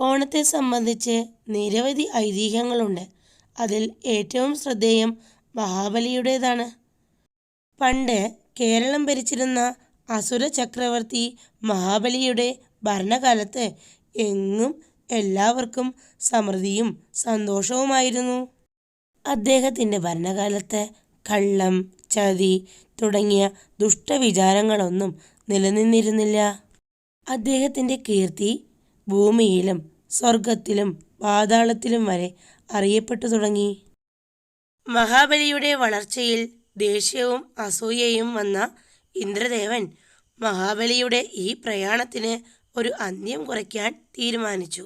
ഓണത്തെ സംബന്ധിച്ച് നിരവധി ഐതിഹ്യങ്ങളുണ്ട്. അതിൽ ഏറ്റവും ശ്രദ്ധേയം മഹാബലിയുടേതാണ്. പണ്ട് കേരളം ഭരിച്ചിരുന്ന അസുര ചക്രവർത്തി മഹാബലിയുടെ ഭരണകാലത്ത് എങ്ങും എല്ലാവർക്കും സമൃദ്ധിയും സന്തോഷവുമായിരുന്നു. അദ്ദേഹത്തിന്റെ ഭരണകാലത്ത് കള്ളം ചതി തുടങ്ങിയ ദുഷ്ടവിചാരങ്ങളൊന്നും നിലനിന്നിരുന്നില്ല. അദ്ദേഹത്തിന്റെ കീർത്തി ഭൂമിയിലും സ്വർഗത്തിലും പാതാളത്തിലും വരെ അറിയപ്പെട്ടു തുടങ്ങി. മഹാബലിയുടെ വളർച്ചയിൽ ദേഷ്യവും അസൂയയും വന്ന ഇന്ദ്രദേവൻ മഹാബലിയുടെ ഈ പ്രയാണത്തിന് ഒരു അന്ത്യം കുറയ്ക്കാൻ തീരുമാനിച്ചു.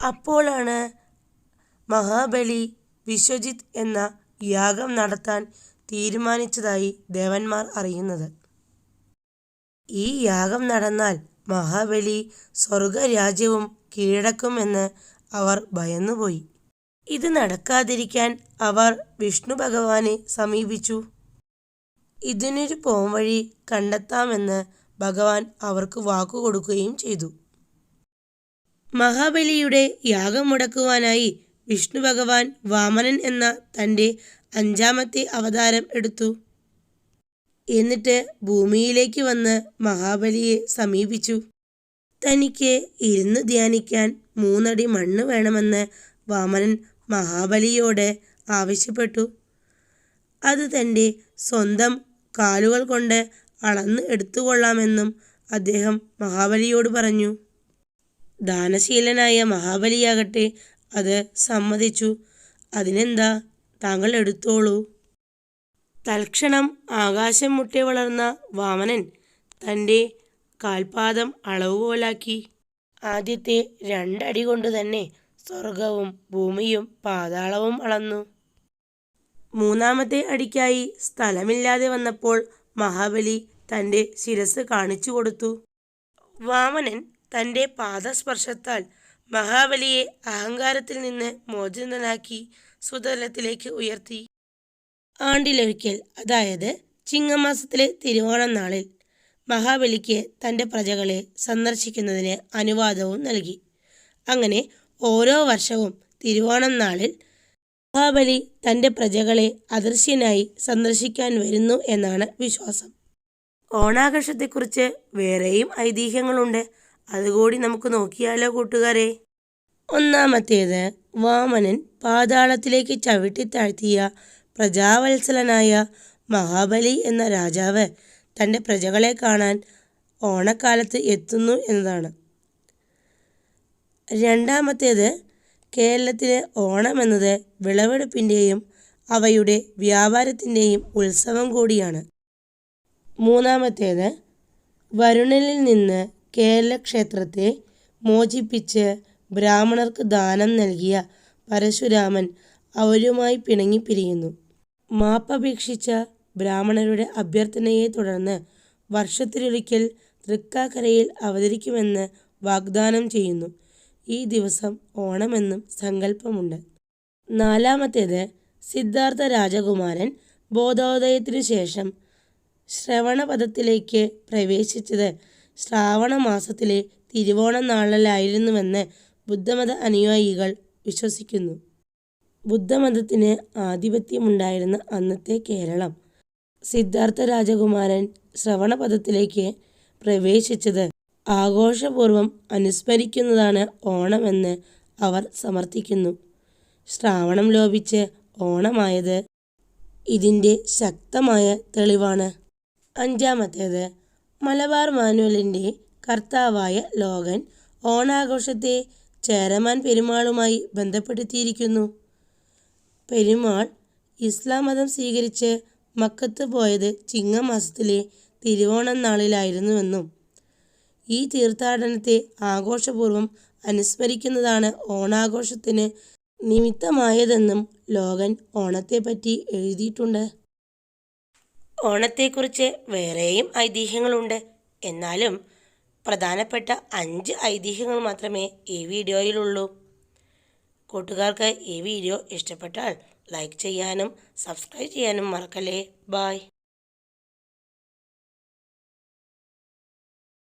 അപ്പോഴാണ് മഹാബലി വിശ്വജിത്ത് എന്ന യാഗം നടത്താൻ തീരുമാനിച്ചതായി ദേവന്മാർ അറിയുന്നത്. ഈ യാഗം നടന്നാൽ മഹാബലി സ്വർഗരാജ്യവും കീഴടക്കുമെന്ന് അവർ ഭയന്നുപോയി. ഇത് നടക്കാതിരിക്കാൻ അവർ വിഷ്ണു ഭഗവാനെ സമീപിച്ചു. ഇതിനൊരു പോംവഴി കണ്ടെത്താമെന്ന് ഭഗവാൻ അവർക്ക് വാക്കുകൊടുക്കുകയും ചെയ്തു. മഹാബലിയുടെ യാഗം മുടക്കുവാനായി വിഷ്ണു ഭഗവാൻ വാമനൻ എന്ന തന്റെ അഞ്ചാമത്തെ അവതാരം എടുത്തു. എന്നിട്ട് ഭൂമിയിലേക്ക് വന്ന് മഹാബലിയെ സമീപിച്ചു. തനിക്ക് ഇരുന്ന് ധ്യാനിക്കാൻ മൂന്നടി മണ്ണ് വേണമെന്ന് വാമനൻ മഹാബലിയോട് ആവശ്യപ്പെട്ടു. അത് തന്റെ സ്വന്തം കാലുകൾ കൊണ്ട് അളന്ന് എടുത്തുകൊള്ളാമെന്നും അദ്ദേഹം മഹാബലിയോട് പറഞ്ഞു. ദാനശീലനായ മഹാബലിയാകട്ടെ അത് സമ്മതിച്ചു. അതിനെന്താ? താങ്കൾ എടുത്തോളൂ. തൽക്ഷണം ആകാശം മുട്ടെ വളർന്ന വാമനൻ തന്റെ കാൽപാദം അളവുകോലാക്കി. ആദ്യത്തെ രണ്ടടി കൊണ്ട് തന്നെ സ്വർഗവും ഭൂമിയും പാതാളവും അളന്നു. മൂന്നാമത്തെ അടിക്കായി സ്ഥലമില്ലാതെ വന്നപ്പോൾ മഹാബലി തന്റെ ശിരസ് കാണിച്ചു കൊടുത്തു. വാമനൻ തന്റെ പാദസ്പർശത്താൽ മഹാബലിയെ അഹങ്കാരത്തിൽ നിന്ന് മോചിതനാക്കി സുതലത്തിലേക്ക് ഉയർത്തി. ആണ്ടിലൊരിക്കൽ അതായത് ചിങ്ങമാസത്തിലെ തിരുവോണം നാളിൽ മഹാബലിക്ക് തന്റെ പ്രജകളെ സന്ദർശിക്കുന്നതിന് അനുവാദവും നൽകി. അങ്ങനെ ഓരോ വർഷവും തിരുവോണം നാളിൽ മഹാബലി തന്റെ പ്രജകളെ അദൃശ്യനായി സന്ദർശിക്കാൻ വരുന്നു എന്നാണ് വിശ്വാസം. ഓണാഘോഷത്തെക്കുറിച്ച് വേറെയും ഐതിഹ്യങ്ങളുണ്ട്. അതുകൂടി നമുക്ക് നോക്കിയാലോ കൂട്ടുകാരെ. ഒന്നാമത്തേത് വാമനൻ പാതാളത്തിലേക്ക് ചവിട്ടിത്താഴ്ത്തിയ പ്രജാവത്സലനായ മഹാബലി എന്ന രാജാവ് തന്റെ പ്രജകളെ കാണാൻ ഓണക്കാലത്ത് എത്തുന്നു എന്നതാണ്. രണ്ടാമത്തേത് കേരളത്തിലെ ഓണം എന്നത് വിളവെടുപ്പിന്റെയും അവയുടെ വ്യാപാരത്തിന്റെയും ഉത്സവം കൂടിയാണ്. മൂന്നാമത്തേത് വരുണനിൽ നിന്ന് കേരളക്ഷേത്രത്തെ മോചിപ്പിച്ച് ബ്രാഹ്മണർക്ക് ദാനം നൽകിയ പരശുരാമൻ അവരുമായി പിണങ്ങിപ്പിരിയുന്നു മാപ്പപേക്ഷിച്ച ബ്രാഹ്മണരുടെ അഭ്യർത്ഥനയെ തുടർന്ന് വർഷത്തിലൊരിക്കൽ തൃക്കാക്കരയിൽ അവതരിക്കുമെന്ന് വാഗ്ദാനം ചെയ്യുന്നു. ഈ ദിവസം ഓണമെന്നും സങ്കല്പമുണ്ട്. നാലാമത്തേത് സിദ്ധാർത്ഥ രാജകുമാരൻ ബോധോദയത്തിനു ശേഷം ശ്രവണപഥത്തിലേക്ക് പ്രവേശിച്ചത് ശ്രാവണ മാസത്തിലെ തിരുവോണ നാളിലായിരുന്നുവെന്ന് ബുദ്ധമത അനുയായികൾ വിശ്വസിക്കുന്നു. ബുദ്ധമതത്തിന് ആധിപത്യമുണ്ടായിരുന്ന അന്നത്തെ കേരളം. സിദ്ധാർത്ഥ രാജകുമാരൻ ശ്രവണപഥത്തിലേക്ക് പ്രവേശിച്ചത് ആഘോഷപൂർവം അനുസ്മരിക്കുന്നതാണ് ഓണമെന്ന് അവർ സമർത്ഥിക്കുന്നു. ശ്രാവണം ലോപിച്ച് ഓണമായത് ഇതിന്റെ ശക്തമായ തെളിവാണ്. അഞ്ചാമത്തേത് മലബാർ മാനുവലിന്റെ കർത്താവായ ലോകൻ ഓണാഘോഷത്തെ ചേരമാൻ പെരുമാളുമായി ബന്ധപ്പെടുത്തിയിരിക്കുന്നു. പെരുമാൾ ഇസ്ലാം മതം സ്വീകരിച്ച് മക്കത്ത് പോയത് ചിങ്ങമാസത്തിലെ തിരുവോണം നാളിലായിരുന്നുവെന്നും ഈ തീർത്ഥാടനത്തെ ആഘോഷപൂർവം അനുസ്മരിക്കുന്നതാണ് ഓണാഘോഷത്തിന് നിമിത്തമായതെന്നും ലോകൻ ഓണത്തെപ്പറ്റി എഴുതിയിട്ടുണ്ട്. ഓണത്തെക്കുറിച്ച് വേറെയും ഐതിഹ്യങ്ങളുണ്ട്. എന്നാലും പ്രധാനപ്പെട്ട അഞ്ച് ഐതിഹ്യങ്ങൾ മാത്രമേ ഈ വീഡിയോയിലുള്ളൂ. കൂട്ടുകാർക്ക് ഈ വീഡിയോ ഇഷ്ടപ്പെട്ടാൽ ലൈക്ക് ചെയ്യാനും സബ്സ്ക്രൈബ് ചെയ്യാനും മറക്കല്ലേ. ബായ്